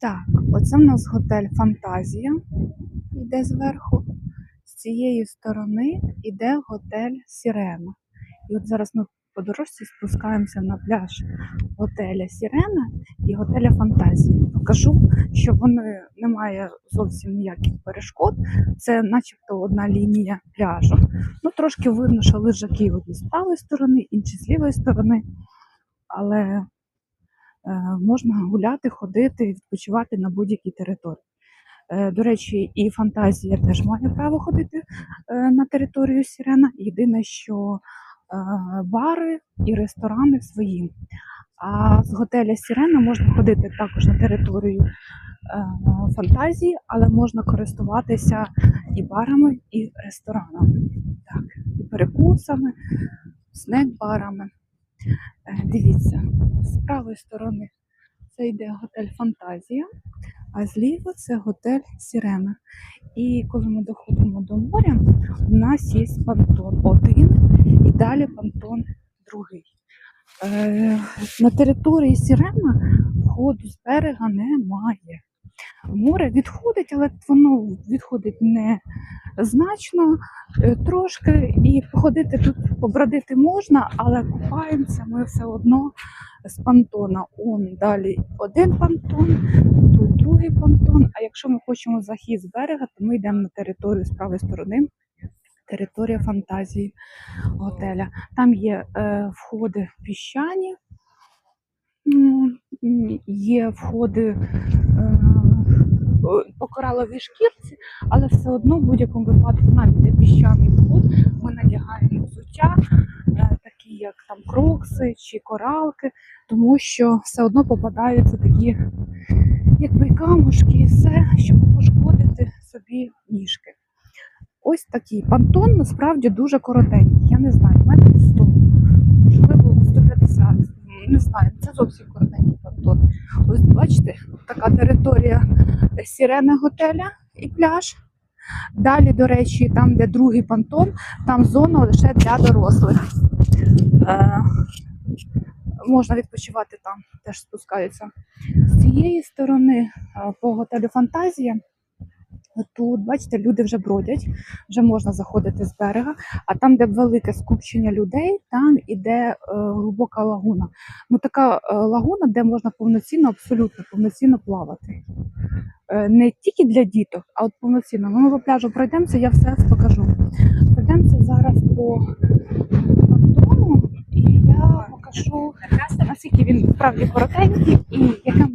Так, оце в нас готель Фантазія йде зверху. З цієї сторони йде готель Сірена. І от зараз ми по дорожці спускаємося на пляж готеля Сірена і готеля Фантазія. Покажу, що вони немає зовсім ніяких перешкод. Це начебто одна лінія пляжу. Ну, трошки видно, що лежаки одні з правої сторони, інші з лівої сторони. Але можна гуляти, ходити, відпочивати на будь-якій території. Е, До речі, і фантазія теж має право ходити е, на територію Сірена. Єдине, що е, бари і ресторани свої. А з готеля Сірена можна ходити також на територію е, фантазії, але можна користуватися і барами, і ресторанами. Так, і перекусами, снек-барами. Е, Дивіться, з правої сторони це йде готель Фантазія, а зліва це готель Сірена. І коли ми доходимо до моря, у нас є понтон один і далі понтон другий. Е, на території Сірена входу з берега немає. Море відходить, але воно відходить не значно, е, трошки, і походити тут, побродити можна, але купаємося ми все одно з понтона. Он далі один понтон, тут другий понтон. А якщо ми хочемо захід з берега, то ми йдемо на територію з правої сторони. Територія фантазії готеля. Там є е, входи піщані, є входи е, по кораловій шкірці, але все одно в будь-якому випадку, навіть де піщаний вход, ми надягаємо взуття, е, такі як там крокси чи коралки, тому що все одно попадаються такі, якби камушки, і все, щоб пошкодити собі ніжки. Ось такий понтон насправді дуже коротенький. Я не знаю, метр 100, можливо, 150. м, Не знаю, це зовсім коротенький понтон. Ось бачите, така територія сірена готеля і пляж. Далі, до речі, там, де другий понтон, там зона лише для дорослих. Е, можна відпочивати там, теж спускаються. З цієї сторони е, по готелю Фантазія. Тут, бачите, люди вже бродять, вже можна заходити з берега, а там, де велике скупчення людей, там іде е, глибока лагуна. Ну така е, лагуна, де можна повноцінно, абсолютно повноцінно плавати. Е, не тільки для діток, а от повноцінно. Ну, Ми по пляжу пройдемося, я все покажу. Пройдемося зараз по понтону, і я покажу, наскільки він справді коротенький і яка